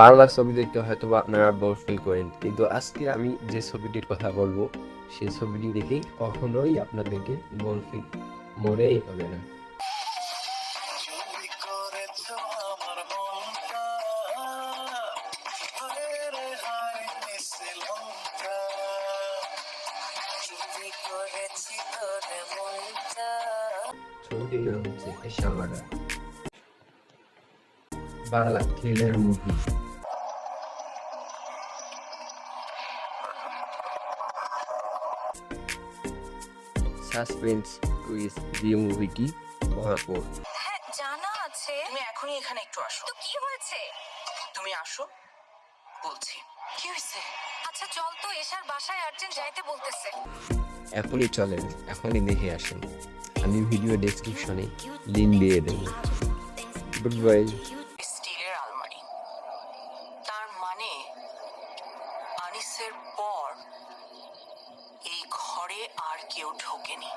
বাংলা ছবি দেখতে হয়তো বা আপনারা বোর ফিল করেন। কিন্তু আজকে আমি যে ছবিটির কথা বলব সেই ছবিটি দেখেই কখনোই আপনাদেরকে বোর ফিল মরেই হবে না। Bangla thriller movie suspense quiz দিয়ে মুভিটি ভরপুর হ্যাঁ জানা আছে। তুমি এখনই এখানে একটু আসো। তো কি হয়েছে? তুমি আসো বলছি। কি হয়েছে? আচ্ছা চল তো এশার বাসায় আর্জেন্ট যাইতে বলতেছে। এখনই চলেন এখনই দেখে আসেন। আমি ভিডিও ডেসক্রিপশনে লিঙ্ক দিয়ে দেবো। গুড বাই স্টিলের আলমারি। তার মানে আনিসের পর এই ঘরে আর কেউ ঢোকেনি।